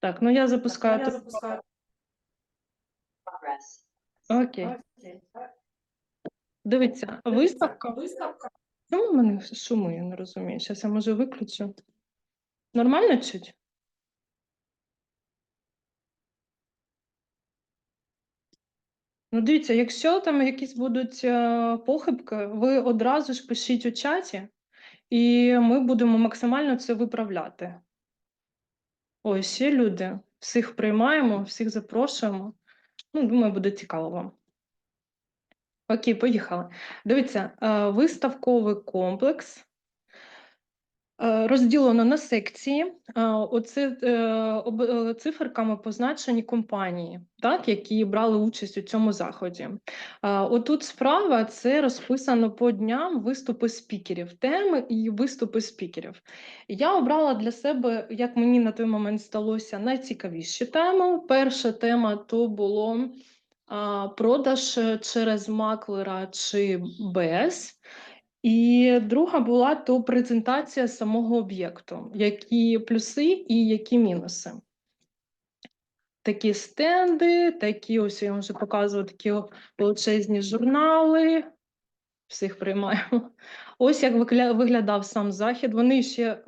Так, ну я запускаю. Я тут- запускаю. Окей. Окей. Дивіться, виставка. Виставка. Чому в мене шуми, я не розумію. Зараз я може виключу. Нормально чуть? Ну, дивіться, якщо там якісь будуть е, похибки, ви одразу ж пишіть у чаті, і ми будемо максимально це виправляти. Ось є люди. Всіх приймаємо, всіх запрошуємо. Ну, думаю, буде цікаво вам. Окей, поїхали. Дивіться, е, виставковий комплекс розділено на секції. Е, Оце е, е, циферками позначені компанії, так, які брали участь у цьому заході. Е, Отут справа це розписано по дням виступи спікерів, теми і виступи спікерів. Я обрала для себе, як мені на той момент сталося, найцікавіші теми. Перша тема то було продаж е, через маклера чи без. І друга була то презентація самого об'єкту, які плюси і які мінуси. Такі стенди, такі ось я вам вже показувала такі величезні журнали. Всіх приймаємо. Ось як виглядав сам захід. Вони ще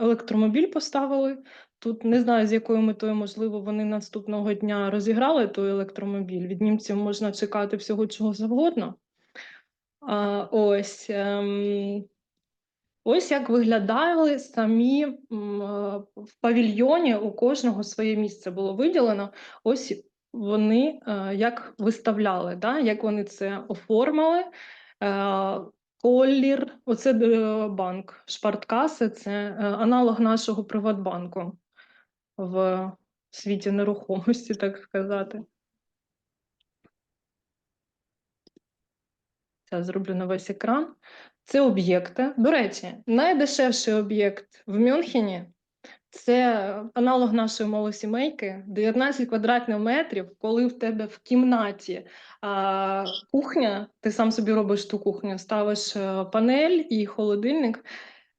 електромобіль поставили. Тут не знаю, з якою метою, можливо, вони наступного дня розіграли той електромобіль. Від німців можна чекати всього чого завгодно. Ось, ем, ось як виглядали самі е, в павільйоні. У кожного своє місце було виділено. Ось вони е, як виставляли, да? як вони це оформили. Е, Колір, оце банк, Шпарткаси, це аналог нашого Приватбанку в світі нерухомості, так сказати. Це зроблю на весь екран. Це об'єкти. До речі, найдешевший об'єкт в Мюнхені це аналог нашої малосімейки, 19 квадратних метрів, коли в тебе в кімнаті а, кухня, ти сам собі робиш ту кухню, ставиш е, панель і холодильник.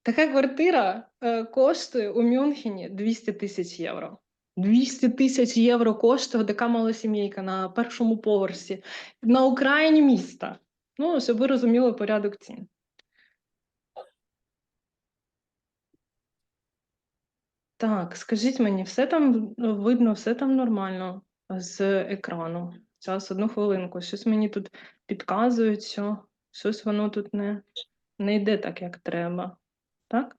Така квартира е, коштує у Мюнхені 200 тисяч євро. 200 тисяч євро коштує така малосімейка на першому поверсі на окраїні міста. Ну, щоб ви розуміли порядок цін. Так, скажіть мені, все там видно, все там нормально з екрану. Зараз одну хвилинку. Щось мені тут підказують, що щось воно тут не, не йде так, як треба. Так?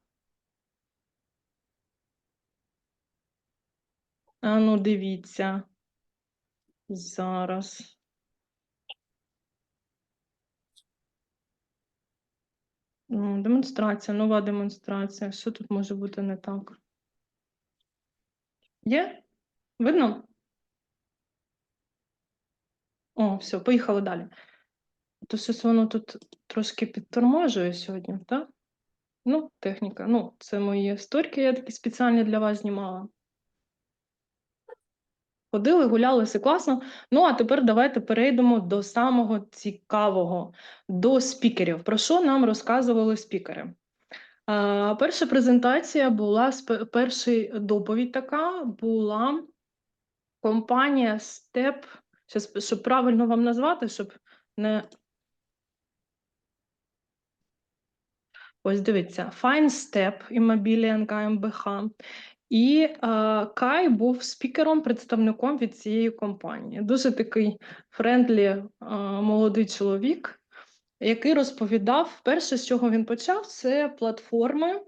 А ну, дивіться. Зараз. Демонстрація, нова демонстрація. Що тут може бути не так? Є? Видно? О, все, поїхали далі. То щось воно тут трошки підторможує сьогодні, так? Ну, техніка. Ну, це мої сторіки, я такі спеціальні для вас знімала. Ходили, гуляли, все класно. Ну, а тепер давайте перейдемо до самого цікавого, до спікерів. Про що нам розказували спікери? А, перша презентація була, перший доповідь така була компанія Step, щас, щоб правильно вам назвати, щоб не. Ось дивіться, Fine Step Immobilien GmbH. І е, Кай був спікером, представником від цієї компанії. Дуже такий френдлі е, молодий чоловік, який розповідав, перше, з чого він почав, це платформи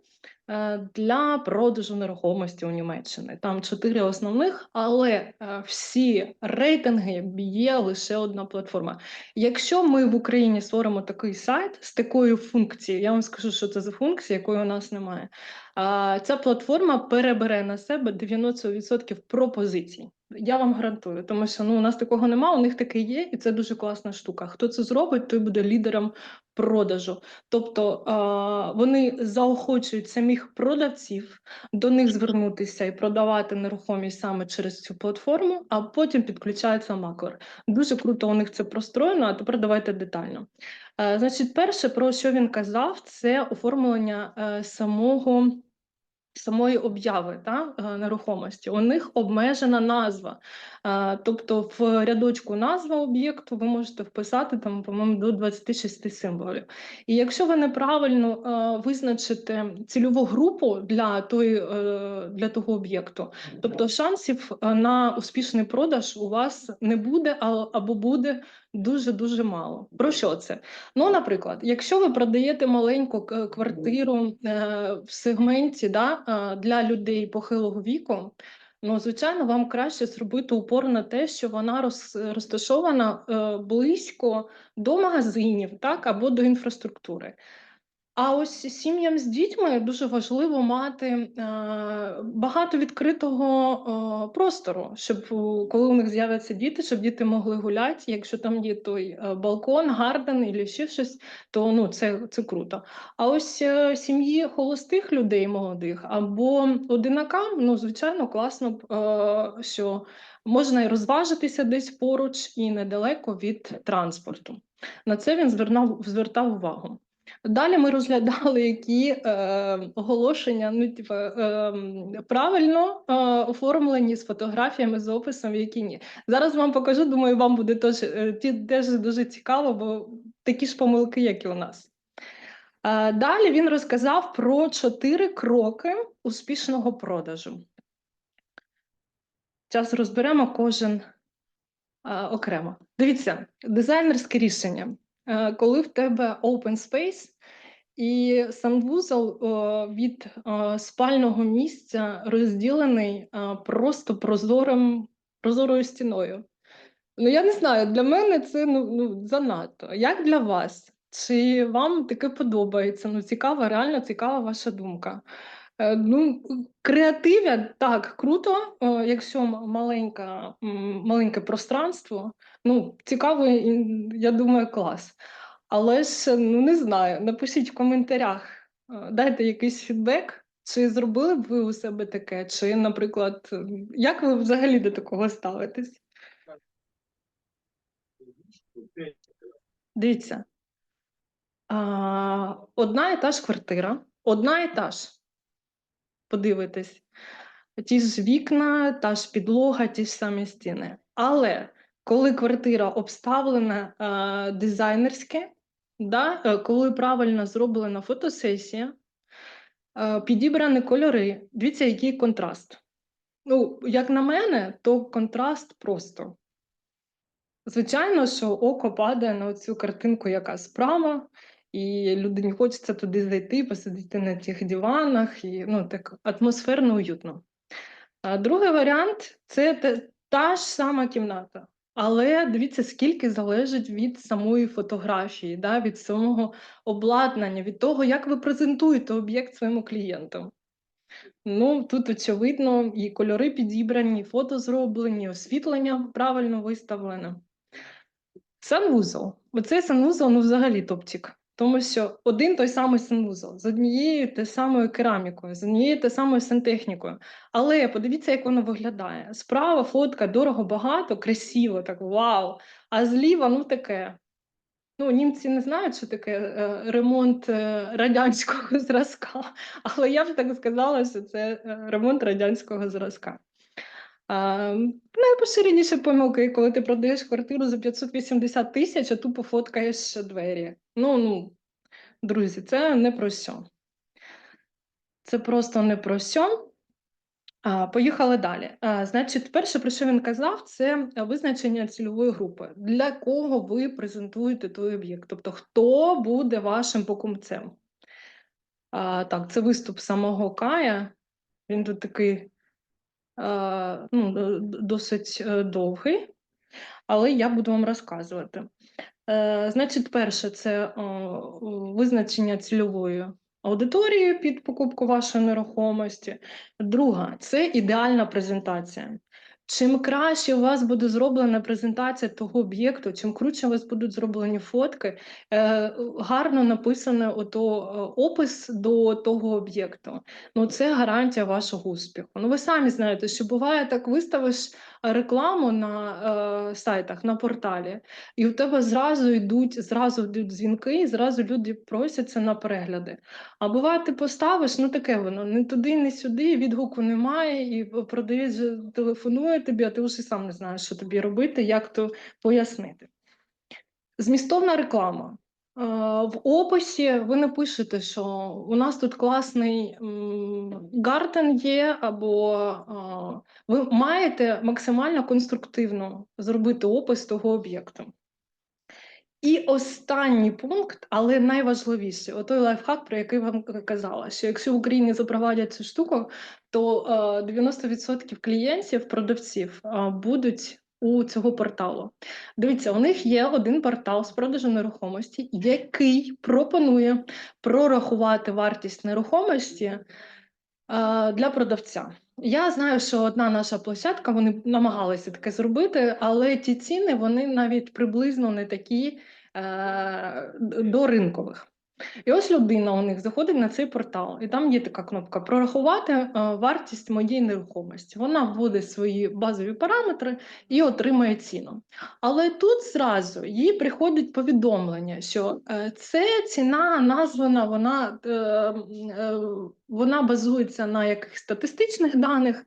для продажу нерухомості у Німеччині. Там чотири основних, але е, всі рейтинги б'є лише одна платформа. Якщо ми в Україні створимо такий сайт з такою функцією, я вам скажу, що це за функція, якої у нас немає. Ця платформа перебере на себе 90% пропозицій. Я вам гарантую, тому що ну у нас такого нема, у них таке є, і це дуже класна штука. Хто це зробить, той буде лідером продажу. Тобто а, вони заохочують самих продавців до них звернутися і продавати нерухомість саме через цю платформу, а потім підключається маклер. Дуже круто у них це простроєно. А тепер давайте детально. Е, Значить, перше, про що він казав, це оформлення е, самого самої обяви та, е, нерухомості. У них обмежена назва. Тобто в рядочку назва об'єкту ви можете вписати там, по-моєму, до 26 символів. І якщо ви неправильно визначите цільову групу для, тої, е, для того об'єкту, тобто шансів е, на успішний продаж у вас не буде або буде дуже дуже мало. Про що це? Ну, наприклад, якщо ви продаєте маленьку квартиру е, в сегменті да, для людей похилого віку, ну, звичайно, вам краще зробити упор на те, що вона роз, розташована е, близько до магазинів так, або до інфраструктури. А ось сім'ям з дітьми дуже важливо мати е, багато відкритого е, простору, щоб е, коли у них з'являться діти, щоб діти могли гуляти. Якщо там є той балкон, гарден і ще щось, то ну це, це круто. А ось сім'ї холостих людей молодих або одинакам, ну звичайно, класно, що можна і розважитися десь поруч і недалеко від транспорту. На це він звернав звертав увагу. Далі ми розглядали, які е, оголошення ну, типу, е, правильно е, оформлені з фотографіями, з описом, які ні. Зараз вам покажу, думаю, вам буде теж, е, теж дуже цікаво, бо такі ж помилки, як і у нас. Е, далі він розказав про чотири кроки успішного продажу. Зараз розберемо кожен е, окремо. Дивіться, дизайнерське рішення. Е, коли в тебе open space, і санвузол е, від е, спального місця розділений просто прозорим, прозорою стіною. Ну, я не знаю, для мене це ну, ну, занадто. Як для вас? Чи вам таке подобається? Ну, цікава, реально цікава ваша думка. Е, Ну, креативя так, круто, е, якщо маленька, маленьке пространство. Ну, цікаво, я думаю, клас. Але ж ну не знаю. Напишіть в коментарях, е, дайте якийсь фідбек, чи зробили б ви у себе таке, чи, наприклад, як ви взагалі до такого ставитесь? Дивіться, одна і та ж квартира, одна і та ж. Подивитесь, ті ж вікна, та ж підлога, ті ж самі стіни. Але коли квартира обставлена е, дизайнерськи, да, е, коли правильно зроблена фотосесія, е, підібрані кольори, дивіться, який контраст. Ну, як на мене, то контраст просто. Звичайно, що око падає на цю картинку, яка справа, і людині хочеться туди зайти, посидіти на тих диванах, і ну так атмосферно уютно. А другий варіант це та ж сама кімната. Але дивіться, скільки залежить від самої фотографії, да, від самого обладнання, від того, як ви презентуєте об'єкт своєму клієнту. Ну, тут очевидно, і кольори підібрані, і фото зроблені, освітлення правильно виставлене. Санвузол. Оцей санвузол ну, взагалі топчик. Тому що один той самий санвузол з однією те самою керамікою, з однією те самою сантехнікою. Але подивіться, як воно виглядає. Справа фотка дорого багато, красиво, так вау. А зліва ну таке. Ну, німці не знають, що таке е, ремонт е, радянського зразка, але я б так сказала, що це е, ремонт радянського зразка. А, найпоширеніша помилка, коли ти продаєш квартиру за 580 тисяч, а тупо фоткаєш двері. Ну, ну, друзі, це не про що. Це просто не про що. А, поїхали далі. А, значить, перше, про що він казав, це визначення цільової групи. Для кого ви презентуєте той об'єкт? Тобто, хто буде вашим покупцем? А, так, це виступ самого Кая. Він тут такий ну, д- д- досить е, довгий, але я буду вам розказувати. Е, значить, перше, це е, визначення цільової аудиторії під покупку вашої нерухомості. Друга це ідеальна презентація. Чим краще у вас буде зроблена презентація того об'єкту, чим круче у вас будуть зроблені фотки, е, гарно написане ото е, опис до того об'єкту. Ну це гарантія вашого успіху. Ну ви самі знаєте, що буває так, виставиш рекламу на е, сайтах, на порталі, і у тебе зразу йдуть, зразу йдуть дзвінки, і зразу люди просяться на перегляди. А буває, ти поставиш, ну таке воно не туди, не сюди, відгуку немає, і продавець телефонує тобі, а ти вже сам не знаєш, що тобі робити, як то пояснити. Змістовна реклама. В описі ви напишете, що у нас тут класний гартен є, або ви маєте максимально конструктивно зробити опис того об'єкту. І останній пункт, але найважливіший, отой лайфхак, про який вам казала, що якщо в Україні запровадять цю штуку, то е, 90% клієнтів, продавців будуть у цього порталу. Дивіться, у них є один портал з продажу нерухомості, який пропонує прорахувати вартість нерухомості е, для продавця. Я знаю, що одна наша площадка, вони намагалися таке зробити, але ті ціни вони навіть приблизно не такі е, до ринкових. І ось людина у них заходить на цей портал, і там є така кнопка прорахувати е, вартість моєї нерухомості. Вона вводить свої базові параметри і отримує ціну. Але тут зразу їй приходить повідомлення, що е, це ціна названа, вона, е, вона базується на якихось статистичних даних.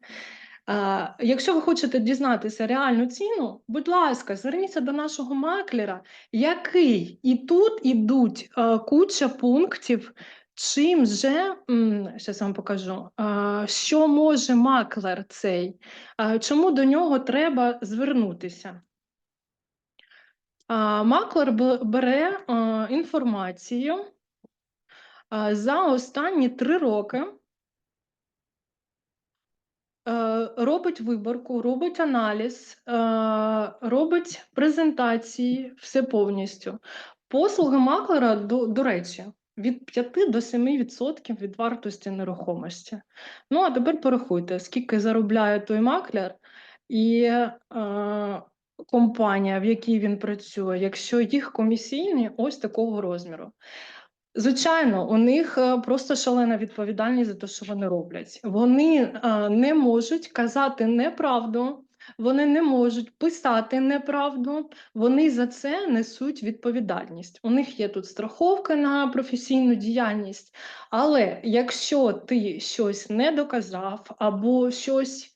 Якщо ви хочете дізнатися реальну ціну, будь ласка, зверніться до нашого маклера, який і тут ідуть е, куча пунктів, чим же зараз вам покажу, що може маклер цей, чому до нього треба звернутися. Маклер бере е, інформацію за останні три роки, робить виборку, робить аналіз, е, робить презентації, все повністю. Послуги маклера, до, до речі, від 5 до 7% від вартості нерухомості. Ну, а тепер порахуйте, скільки заробляє той маклер і е, компанія, в якій він працює, якщо їх комісійні ось такого розміру. Звичайно, у них е, просто шалена відповідальність за те, що вони роблять. Вони е, не можуть казати неправду, вони не можуть писати неправду, вони за це несуть відповідальність. У них є тут страховка на професійну діяльність, але якщо ти щось не доказав або щось.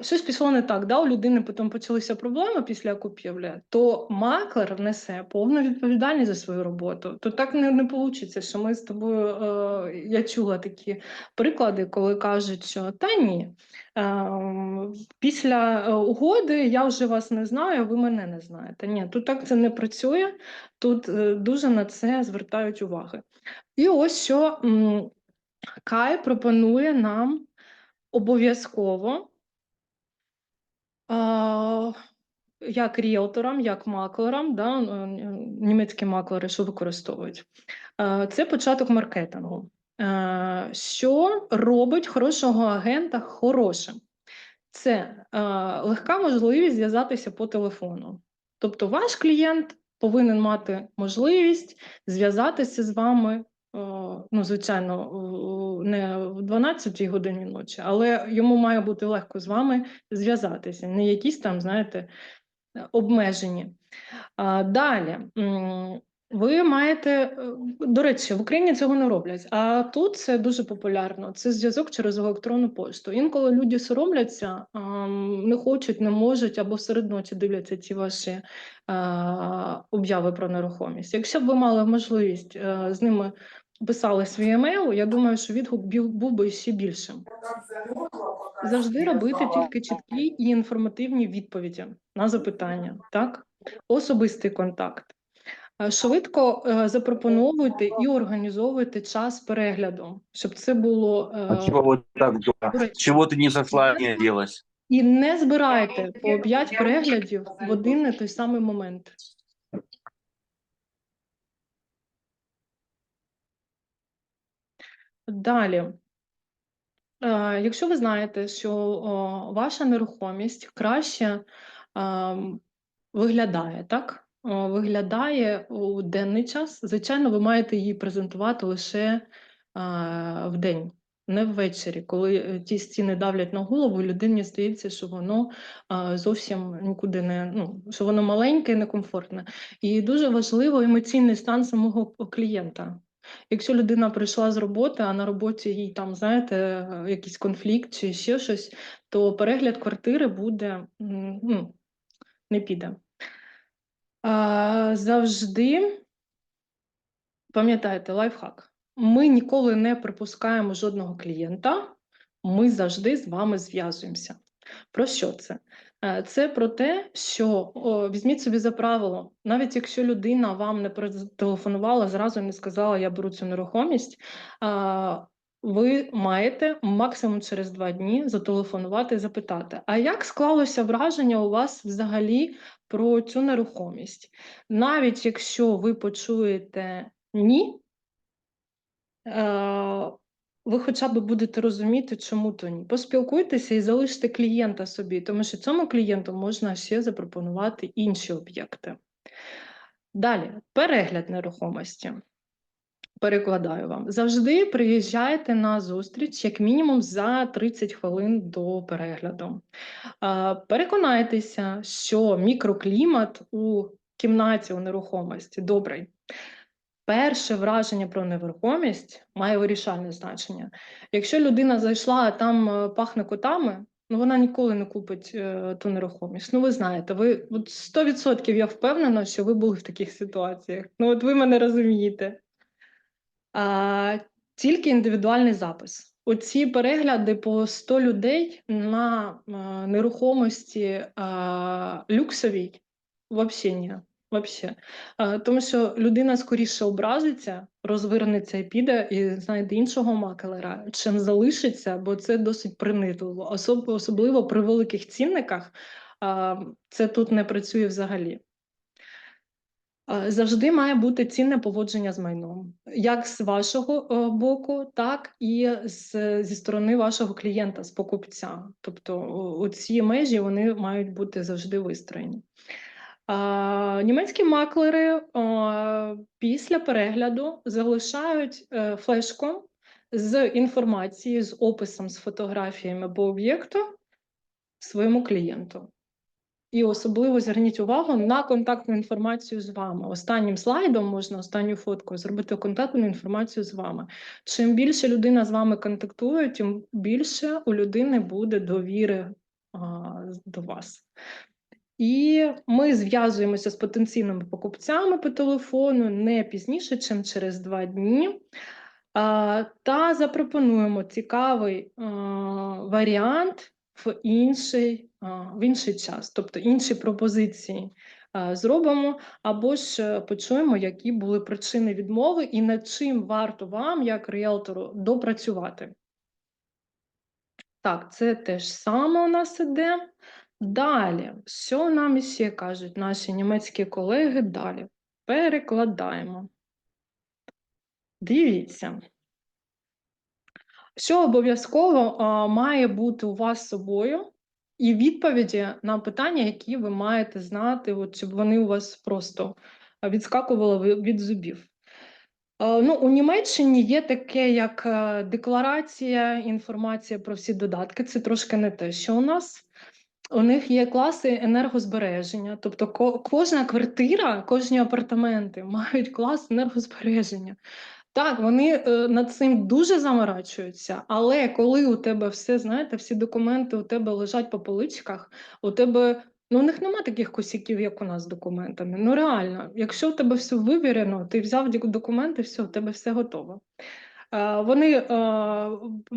Щось пішло не так, да? у людини потім почалися проблеми після купівлі, то маклер несе повну відповідальність за свою роботу. То так не, не вийде, що ми з тобою. Е, я чула такі приклади, коли кажуть, що та ні, е, після е, угоди я вже вас не знаю, ви мене не знаєте. Ні, тут так це не працює, тут е, дуже на це звертають уваги. І ось що Кай пропонує нам обов'язково як ріелторам, як маклерам, да, німецькі маклери, що використовують. Це початок маркетингу. Що робить хорошого агента хорошим? Це легка можливість зв'язатися по телефону. Тобто, ваш клієнт повинен мати можливість зв'язатися з вами. Е, Ну, звичайно, не в 12 годині ночі, але йому має бути легко з вами зв'язатися, не якісь там, знаєте, обмежені. Далі. Ви маєте, е, до речі, в Україні цього не роблять, а тут це дуже популярно. Це зв'язок через електронну пошту. Інколи люди соромляться, не хочуть, не можуть або серед ночі дивляться ці ваші обяви про нерухомість. Якщо б ви мали можливість е, з ними писали свій емейл, я думаю, що відгук був би ще більшим. Завжди робити тільки чіткі і інформативні відповіді на запитання, так? Особистий контакт. Е, Швидко е, запропоновуйте і організовуйте час перегляду, щоб це було А е, так, дура? до речі, не зашла, не оделась? і не збирайте по 5 переглядів в один і той самий момент. Далі. Якщо ви знаєте, що ваша нерухомість краще ем, виглядає, так? О, Виглядає у денний час, звичайно, ви маєте її презентувати лише е, в день, не ввечері, коли е, ті стіни давлять на голову, людині здається, що воно е, зовсім нікуди не ну, що воно маленьке і некомфортне. І дуже важливо емоційний стан самого клієнта. Якщо людина прийшла з роботи, а на роботі їй там, знаєте, е, якийсь конфлікт чи ще щось, то перегляд квартири буде ну, не піде. А, завжди пам'ятайте, лайфхак. Ми ніколи не припускаємо жодного клієнта, ми завжди з вами зв'язуємося. Про що це? Е, Це про те, що о, візьміть собі за правило, навіть якщо людина вам не телефонувала, зразу не сказала, я беру цю нерухомість, а, ви маєте максимум через два дні зателефонувати і запитати, а як склалося враження у вас взагалі про цю нерухомість? Навіть якщо ви почуєте ні, е, ви хоча б будете розуміти, чому то ні. Поспілкуйтеся і залиште клієнта собі, тому що цьому клієнту можна ще запропонувати інші об'єкти. Далі, перегляд нерухомості. Перекладаю вам. Завжди приїжджайте на зустріч як мінімум за 30 хвилин до перегляду. Переконайтеся, що мікроклімат у кімнаті у нерухомості добрий. Перше враження про нерухомість має вирішальне значення. Якщо людина зайшла, а там е, пахне котами, ну вона ніколи не купить е, ту нерухомість. Ну, ви знаєте, ви от 100% я впевнена, що ви були в таких ситуаціях. Ну, от ви мене розумієте. Тільки індивідуальний запис. Оці перегляди по 100 людей на нерухомості люксовій взагалі ні. Вообще. Тому що людина скоріше образиться, розвернеться і піде і знайде іншого макелера, чим залишиться, бо це досить принизливо. Особ, особливо при великих цінниках це тут не працює взагалі. Е, Завжди має бути цінне поводження з майном, як з вашого е, боку, так і з, зі сторони вашого клієнта, з покупця. Тобто ці межі вони мають бути завжди вистроєні. Німецькі маклери а, після перегляду залишають е, флешку з інформацією, з описом, з фотографіями або об'єкту своєму клієнту. І особливо зверніть увагу на контактну інформацію з вами. Останнім слайдом можна останню фотку зробити контактну інформацію з вами. Чим більше людина з вами контактує, тим більше у людини буде довіри а, до вас. І ми зв'язуємося з потенційними покупцями по телефону не пізніше, ніж через два дні. Та запропонуємо цікавий варіант в інший, в інший час, тобто інші пропозиції зробимо, або ж е, почуємо, які були причини відмови і над чим варто вам, як ріелтору, допрацювати. Так, це те ж саме у нас іде. Далі, що нам ще кажуть наші німецькі колеги? Далі перекладаємо. Дивіться. Що обов'язково має бути у вас з собою, і відповіді на питання, які ви маєте знати, от, щоб вони у вас просто відскакували від зубів. Ну, у Німеччині є таке, як е, декларація, інформація про всі додатки. Це трошки не те, що у нас. У них є класи енергозбереження, тобто кожна квартира, кожні апартаменти мають клас енергозбереження. Так, вони е, над цим дуже заморачуються, але коли у тебе все, знаєте, всі документи у тебе лежать по поличках, у тебе ну, у них нема таких косяків, як у нас з документами. Ну реально, якщо у тебе все вивірено, ти взяв документи, все, у тебе все готово. Е, Вони е,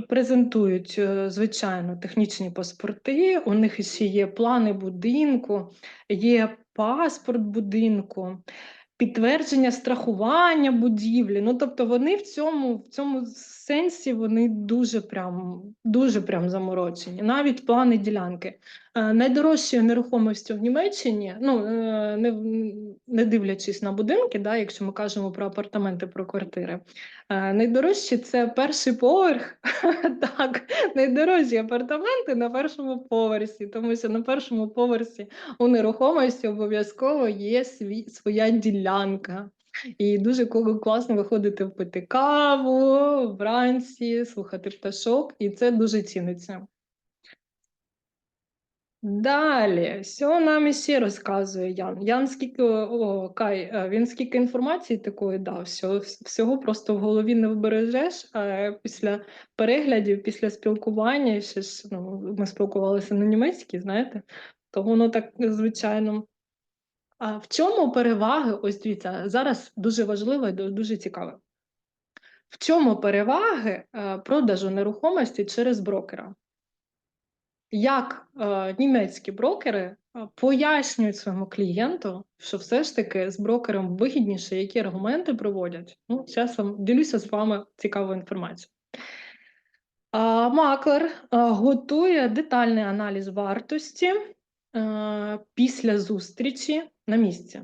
презентують, звичайно, технічні паспорти, у них ще є плани будинку, є паспорт будинку, підтвердження страхування будівлі. Ну, тобто вони в цьому, в цьому сенсі вони дуже прям, дуже прям заморочені. Навіть плани ділянки. Е, Найдорожчою нерухомістю в Німеччині, ну е, не, не дивлячись на будинки, да, якщо ми кажемо про апартаменти, про квартири. е, Найдорожчі це перший поверх. Так, найдорожчі апартаменти на першому поверсі, тому що на першому поверсі у нерухомості обов'язково є свій, своя ділянка. І дуже класно виходити впити каву вранці, слухати пташок, і це дуже ціниться. Далі, що нам іще розказує Ян? Ян скільки, о, Кай, е, він скільки інформації такої дав, що всього просто в голові не вбережеш, а після переглядів, після спілкування, ще ж ну, ми спілкувалися на німецькій, знаєте, то воно так звичайно. А в чому переваги? Ось дивіться, зараз дуже важливо і дуже цікаве. В чому переваги е, продажу нерухомості через брокера? Як е, німецькі брокери е, пояснюють своєму клієнту, що все ж таки з брокером вигідніше, які аргументи проводять? Ну, зараз вам ділюся з вами цікавою інформацією. Маклер готує детальний аналіз вартості після зустрічі на місці.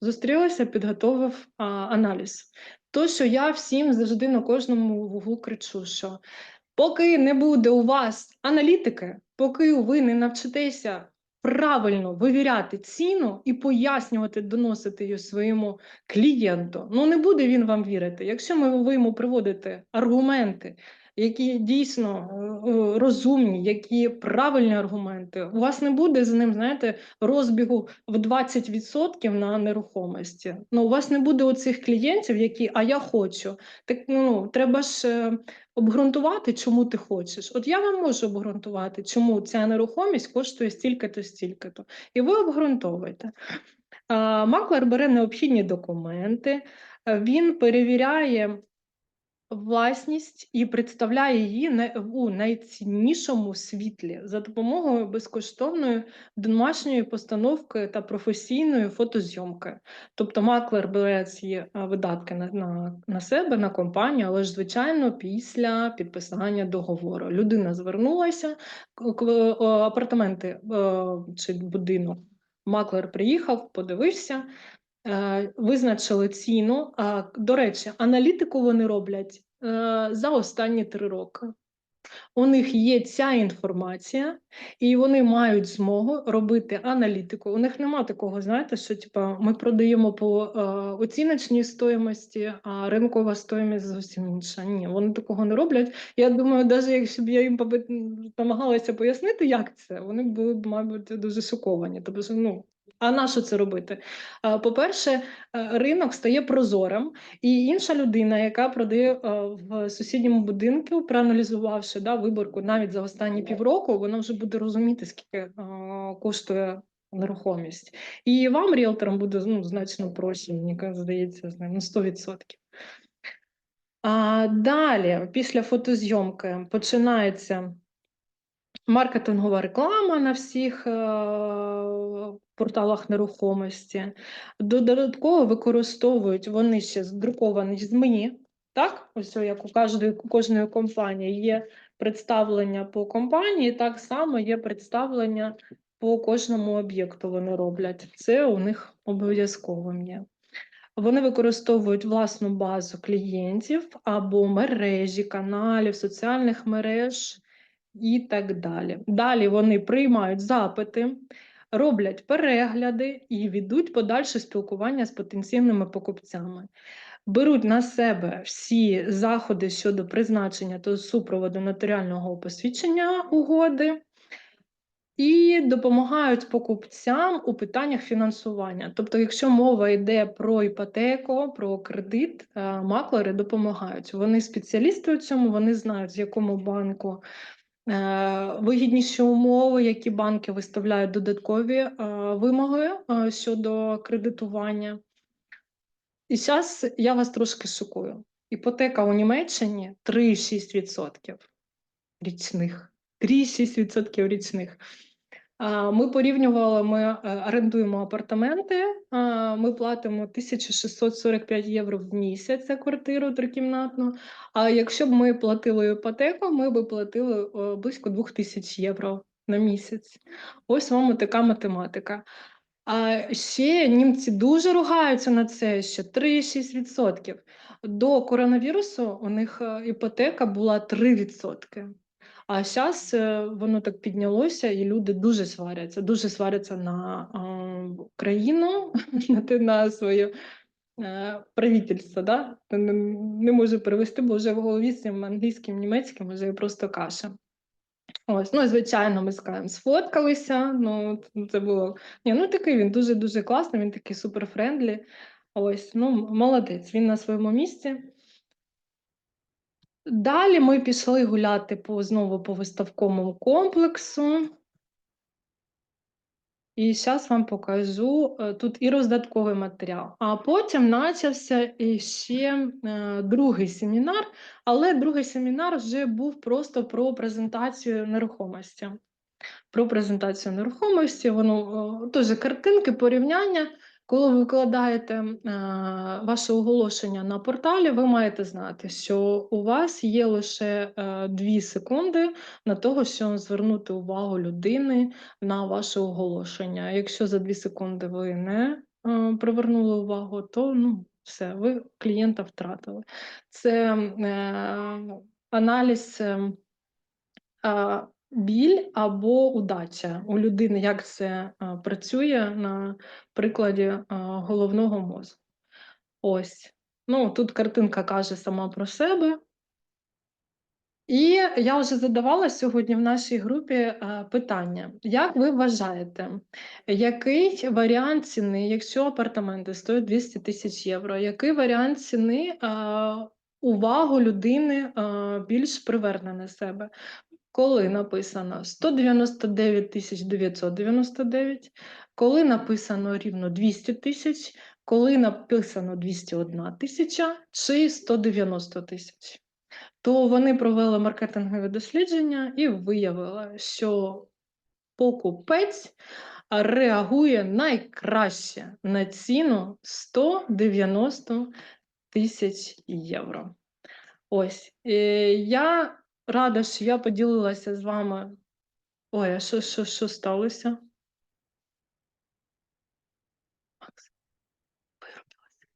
Зустрілася, підготовив а, аналіз. То, що я всім завжди на кожному вуглу кричу, що поки не буде у вас аналітики, поки ви не навчитеся правильно вивіряти ціну і пояснювати, доносити її своєму клієнту, ну не буде він вам вірити. Якщо ми ви йому приводите аргументи, які дійсно е, розумні, які правильні аргументи, у вас не буде з ним, знаєте, розбігу в 20% на нерухомості. Ну, у вас не буде оцих клієнтів, які, а я хочу. Так ну треба ж е, обґрунтувати, чому ти хочеш. От я вам можу обґрунтувати, чому ця нерухомість коштує стільки-то, стільки-то. І ви обґрунтовуєте. Маклер бере необхідні документи, е, він перевіряє власність і представляє її у найціннішому світлі за допомогою безкоштовної домашньої постановки та професійної фотозйомки. Тобто маклер бере ці е, видатки на, на, на себе, на компанію, але ж, звичайно, після підписання договору. Людина звернулася, к- апартаменти е, чи будинок. Маклер приїхав, подивився, е, визначили ціну. А, до речі, аналітику вони роблять е, за останні три роки. У них є ця інформація, і вони мають змогу робити аналітику. У них немає такого, знаєте, що типа ми продаємо по е, оціночній стоїмості, а ринкова стоїмість зовсім інша. Ні, вони такого не роблять. Я думаю, навіть якщо б я їм намагалася пояснити, як це, вони були б, мабуть, дуже шоковані. Тобто, ну, а на що це робити? По-перше, е, ринок стає прозорим, і інша людина, яка продає е, в сусідньому будинку, проаналізувавши да, виборку навіть за останні півроку, вона вже буде розуміти, скільки е, коштує нерухомість. І вам, ріелторам, буде ну, значно проще, мені здається, на 100%. А далі, після фотозйомки, починається маркетингова реклама на всіх е, порталах нерухомості. Додатково використовують вони ще здруковані ЗМІ. Так, ось як у кожної, кожної компанії є представлення по компанії, так само є представлення по кожному об'єкту вони роблять. Це у них обов'язковим є. Вони використовують власну базу клієнтів або мережі, каналів, соціальних мереж і так далі. Далі вони приймають запити, роблять перегляди і ведуть подальше спілкування з потенційними покупцями. Беруть на себе всі заходи щодо призначення та супроводу нотаріального посвідчення угоди і допомагають покупцям у питаннях фінансування. Тобто, якщо мова йде про іпотеку, про кредит, е, маклери допомагають. Вони спеціалісти у цьому, вони знають, з якому банку вигідніші умови, які банки виставляють додаткові е, вимоги е, щодо кредитування. І зараз я вас трошки шокую. Іпотека у Німеччині 3,6% річних. 3,6% річних. Ми порівнювали, ми е, орендуємо апартаменти, ми платимо 1645 євро в місяць за квартиру трикімнатну. А якщо б ми платили іпотеку, ми б платили е, близько 2000 євро на місяць. Ось вам така математика. А ще німці дуже ругаються на це, що 3,6%. До коронавірусу у них е, іпотека була 3%. А зараз воно так піднялося, і люди дуже сваряться, дуже сваряться на е, країну, на, на своє е, правительство. Да? Не, не можу перевести, бо вже в голові з цим англійським, німецьким вже просто каша. Ось, ну, звичайно, ми Каєм сфоткалися. Ну, це було. Ні, ну такий він дуже-дуже класний, він такий суперфрендлі. Ось, ну, молодець, він на своєму місці. Далі ми пішли гуляти по, знову по виставковому комплексу. І зараз вам покажу е, тут і роздатковий матеріал. А потім почався ще е, другий семінар, але другий семінар вже був просто про презентацію нерухомості. Про презентацію нерухомості, воно е, теж картинки, порівняння. Коли ви викладаєте е, ваше оголошення на порталі, ви маєте знати, що у вас є лише е, 2 секунди на того, щоб звернути увагу людини на ваше оголошення. Якщо за 2 секунди ви не е, привернули увагу, то ну, все, ви клієнта втратили. Це е, аналіз. е, біль або удача у людини, як це а, працює на прикладі а, головного мозку. Ось. Ну, тут картинка каже сама про себе. І я вже задавала сьогодні в нашій групі е, питання: як ви вважаєте, який варіант ціни, якщо апартаменти стоять 200 тисяч євро, який варіант ціни е, увагу людини більш приверне на себе? Коли написано 199 тисяч 999, коли написано рівно 200 тисяч, коли написано 201 тисяча чи 190 тисяч, то вони провели маркетингове дослідження і виявили, що покупець реагує найкраще на ціну 190 тисяч євро. Ось е, я рада, що я поділилася з вами. Ой, а що, що, що сталося? Макс, виробилася.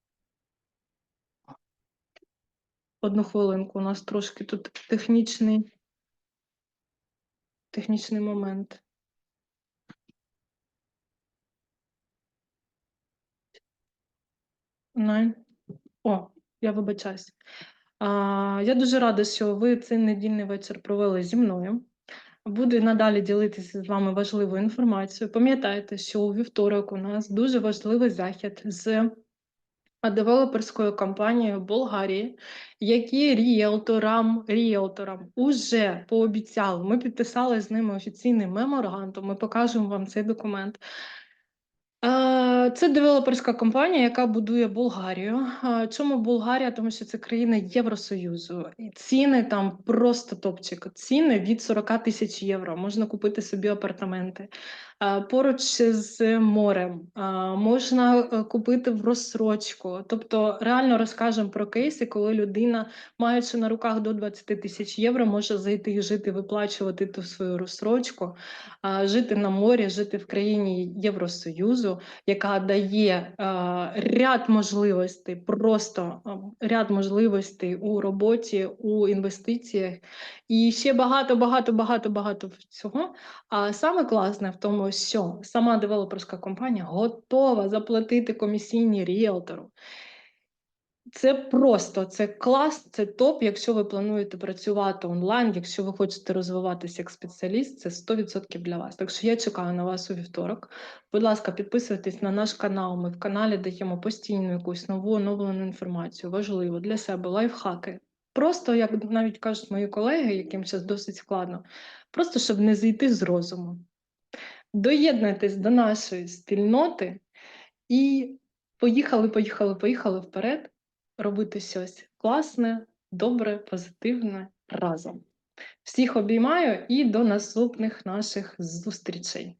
Одну хвилинку, у нас трошки тут технічний, технічний момент. Найн. О, я вибачаюсь. Я дуже рада, що ви цей недільний вечір провели зі мною. Буду надалі ділитися з вами важливою інформацією. Пам'ятайте, що у вівторок у нас дуже важливий захід з девелоперською компанією Болгарії, які ріелторам, ріелторам уже пообіцяли. Ми підписали з ними офіційний меморандум. Ми покажемо вам цей документ. Це девелоперська компанія, яка будує Болгарію. Чому Болгарія? Тому що це країна Євросоюзу. І ціни там просто топчик. Ціни від 40 тисяч євро. Можна купити собі апартаменти. Е, Поруч з морем е, можна е, купити в розсрочку. Тобто, реально розкажемо про кейси, коли людина, маючи на руках до 20 тисяч євро, може зайти і жити, виплачувати ту свою розсрочку, жити на морі, жити в країні Євросоюзу, яка дає ряд можливостей, просто ряд можливостей у роботі, у інвестиціях, і ще багато, багато, багато, багато всього. А саме класне в тому, що сама девелоперська компанія готова заплатити комісійні ріелтору. Це просто це клас, це топ. Якщо ви плануєте працювати онлайн, якщо ви хочете розвиватися як спеціаліст, це 100% для вас. Так що я чекаю на вас у вівторок. Будь ласка, підписуйтесь на наш канал. Ми в каналі даємо постійну якусь нову оновлену інформацію, важливу для себе, лайфхаки. Просто, як навіть кажуть мої колеги, яким зараз досить складно, просто щоб не зійти з розуму. Доєднуйтесь до нашої спільноти і поїхали, поїхали, поїхали вперед робити щось класне, добре, позитивне разом. Всіх обіймаю і до наступних наших зустрічей.